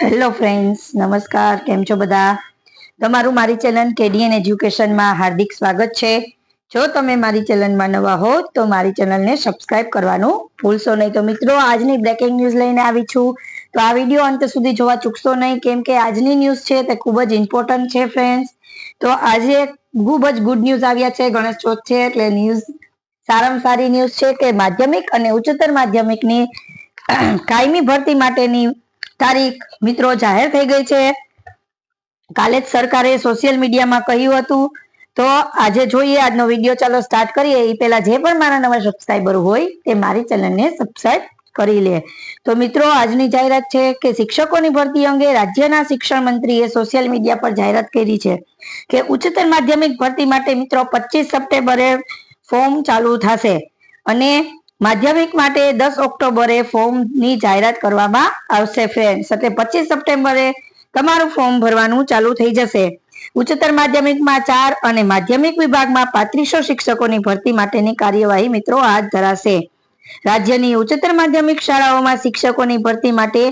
Hello friends નમસ્કાર. કેમ છો બધા? તમારું મારી ચેનલ કેડીએન એજ્યુકેશનમાં હાર્દિક સ્વાગત છે. જો તમે મારી ચેનલમાં નવા હો, તો મારી ચેનલને સબસ્ક્રાઇબ કરવાનું ભૂલશો નહીં. તો મિત્રો, આજની બ્રેકિંગ ન્યૂઝ લઈને આવી છું. તો આ વીડિયો અંત સુધી જોવા ચૂકશો નહીં, કેમ કે આજની ન્યૂઝ છે તે ખૂબ જ ઇમ્પોર્ટન્ટ છે ફ્રેન્ડ્સ તો આજે ખૂબ જ ગુડ ન્યૂઝ આવ્યા છે, ગણેશ ચોથ છે, એટલે ન્યૂઝ સારામાં સારી ન્યૂઝ છે કે માધ્યમિક અને ઉચ્ચતર માધ્યમિકની કાયમી ભરતી માટેની તારીખ મિત્રો જાહેર થઈ ગઈ છે. કાલે જ સરકારે સોશિયલ મીડિયામાં કહ્યું હતું. તો આજે જોઈએ, આજનો વીડિયો ચાલો સ્ટાર્ટ કરીએ. એ પહેલા જે પણ મારા નવા સબસ્ક્રાઈબર હોય, તે મારી ચેનલને સબસ્ક્રાઈબ કરી લે. તો મિત્રો, આજની જાહેરાત છે કે શિક્ષકોની ભરતી અંગે રાજ્યના શિક્ષણ મંત્રીએ સોશિયલ મીડિયા પર જાહેરાત કરી છે કે ઉચ્ચતર માધ્યમિક ભરતી માટે મિત્રો પચીસ સપ્ટેમ્બરે ફોર્મ ચાલુ થશે. અને માધ્યમિક માટે દસ ઓક્ટોબરે ફોર્મની જાહેરાત કરવામાં આવશે ફ્રેન્ડ એટલે પચીસ સપ્ટેમ્બરે તમારું ફોર્મ ભરવાનું ચાલુ થઈ જશે. ઉચ્ચતર માધ્યમિકમાં ચાર અને માધ્યમિક વિભાગમાં પાંત્રીસો શિક્ષકોની ભરતી માટેની કાર્યવાહી મિત્રો હાથ ધરાશે. રાજ્યની ઉચ્ચતર માધ્યમિક શાળાઓમાં શિક્ષકોની ભરતી માટે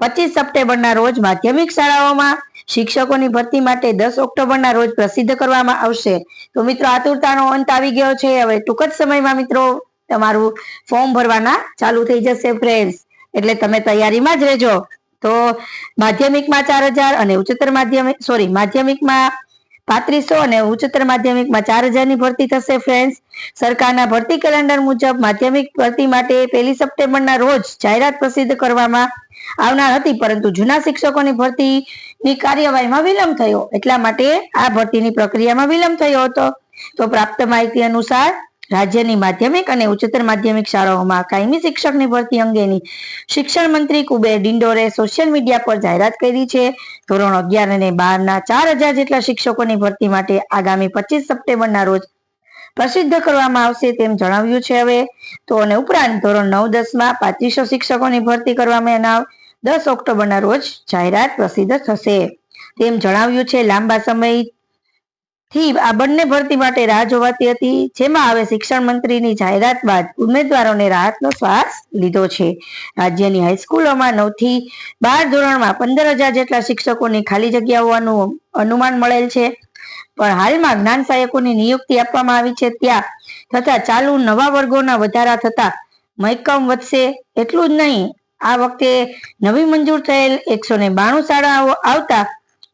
પચીસ સપ્ટેમ્બરના રોજ માધ્યમિક શાળાઓમાં શિક્ષકોની ભરતી માટે દસ ઓક્ટોબરના રોજ પ્રસિદ્ધ કરવામાં આવશે. તો મિત્રો આતુરતાનો અંત આવી ગયો છે. હવે ટૂંક જ સમયમાં મિત્રો તમારું ફોર્મ ભરવાના ચાલુ થઈ જશે ફ્રેન્ડ્સ એટલે તમે તૈયારીમાં જ રહેજો. તો માધ્યમિકમાં ચાર હજાર અને ઉચ્ચતર માધ્યમિક સોરી માધ્યમિકમાં પાંત્રીસો અને ઉચ્ચતર માધ્યમિકમાં ચાર હજારની ભરતી થશે ફ્રેન્ડ્સ સરકારના ભરતી કેલેન્ડર મુજબ માધ્યમિક ભરતી માટે પહેલી સપ્ટેમ્બરના રોજ જાહેરાત પ્રસિદ્ધ કરવામાં આવનાર હતી, પરંતુ જૂના શિક્ષકોની ભરતીની કાર્યવાહીમાં વિલંબ થયો. એટલા માટે આ ભરતીની પ્રક્રિયામાં વિલંબ થયો હતો. તો પ્રાપ્ત માહિતી અનુસાર રાજ્યની માધ્યમિક અને ઉચ્ચતર માધ્યમિક શાળાઓમાં કાયમી શિક્ષકની ભરતી અંગેની શિક્ષણ મંત્રી કુબેર ડિંડોરે સોશિયલ મીડિયા પર જાહેરાત કરી છે. ધોરણ અગિયાર અને બાર ના ચાર હજાર જેટલા શિક્ષકોની ભરતી માટે આગામી પચીસ સપ્ટેમ્બરના રોજ પ્રસિદ્ધ કરવામાં આવશે તેમ જણાવ્યું છે હવે. તો અને ઉપરાંત ધોરણ નવ દસમાં પાંત્રીસો શિક્ષકોની ભરતી કરવામાં દસ ઓક્ટોબરના રોજ જાહેરાત પ્રસિદ્ધ થશે. તેમ જણાવ્યું છે, લાંબા સમય થી આ બંને ભરતી માટે રાહ જોવાતી હતી, જેમાં હવે શિક્ષણ મંત્રીની જાહેરાત બાદ ઉમેદવારોને રાહતનો શ્વાસ લીધો છે. રાજ્યની હાઈસ્કૂલોમાં નવથી બાર ધોરણમાં પંદર હજાર જેટલા શિક્ષકોની ખાલી જગ્યા હોવાનું અનુમાન મળેલ છે. પણ હાલમાં જ્ઞાન સહાયકોની નિયુક્તિ આપવામાં આવી છે ત્યાં, તથા ચાલુ નવા વર્ગોના વધારા થતા મહેકમ વધશે એટલું જ નહીં. આ વખતે નવી મંજૂર થયેલ એકસો ને બાણું શાળાઓ આવતા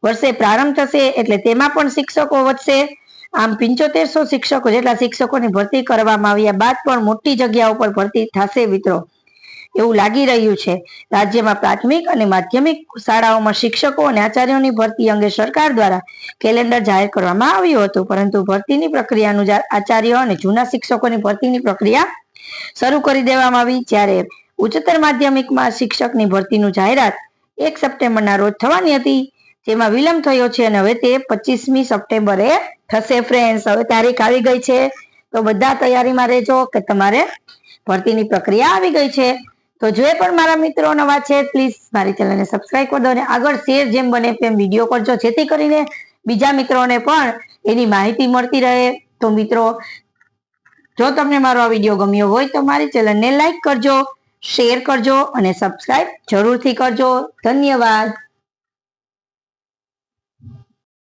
વર્ષે પ્રારંભ થશે એટલે તેમાં પણ શિક્ષકો વધશે. આમ પિંચોતેરસો શિક્ષકો જેટલા શિક્ષકોની ભરતી કરવામાં આવ્યા બાદ પણ મોટી જગ્યાઓ પર ભરતી થશે મિત્રો. એવું લાગી રહ્યું છે. રાજ્યમાં પ્રાથમિક અને માધ્યમિક શાળાઓમાં શિક્ષકો અને આચાર્યોની ભરતી અંગે સરકાર દ્વારા કેલેન્ડર જાહેર કરવામાં આવ્યું હતું. પરંતુ ભરતીની પ્રક્રિયા અનુસાર આચાર્યો અને જૂના શિક્ષકોની ભરતીની પ્રક્રિયા શરૂ કરી દેવામાં આવી. જ્યારે ઉચ્ચતર માધ્યમિકમાં શિક્ષકની ભરતીનું જાહેરાત એક સપ્ટેમ્બરના રોજ થવાની હતી. જેમાં વિલંબ થયો છે અને હવે તે પચીસમી સપ્ટેમ્બરે થશે ફ્રેન્ડ્સ હવે તારીખ આવી ગઈ છે. તો બધા તૈયારીમાં રહેજો કે તમારે ભરતીની પ્રક્રિયા આવી ગઈ છે. તો જે પણ મારા મિત્રો નવા છે પ્લીઝ મારી ચેનલને સબસ્ક્રાઇબ કરી દો અને આગળ શેર જેમ બને તેમ વીડિયો કરજો. જેથી કરીને બીજા મિત્રોને પણ એની માહિતી મળતી રહે. તો મિત્રો, જો તમને મારો આ વીડિયો ગમ્યો હોય તો મારી ચેનલને લાઈક કરજો શેર કરજો અને સબસ્ક્રાઇબ જરૂરથી કરજો. ધન્યવાદ.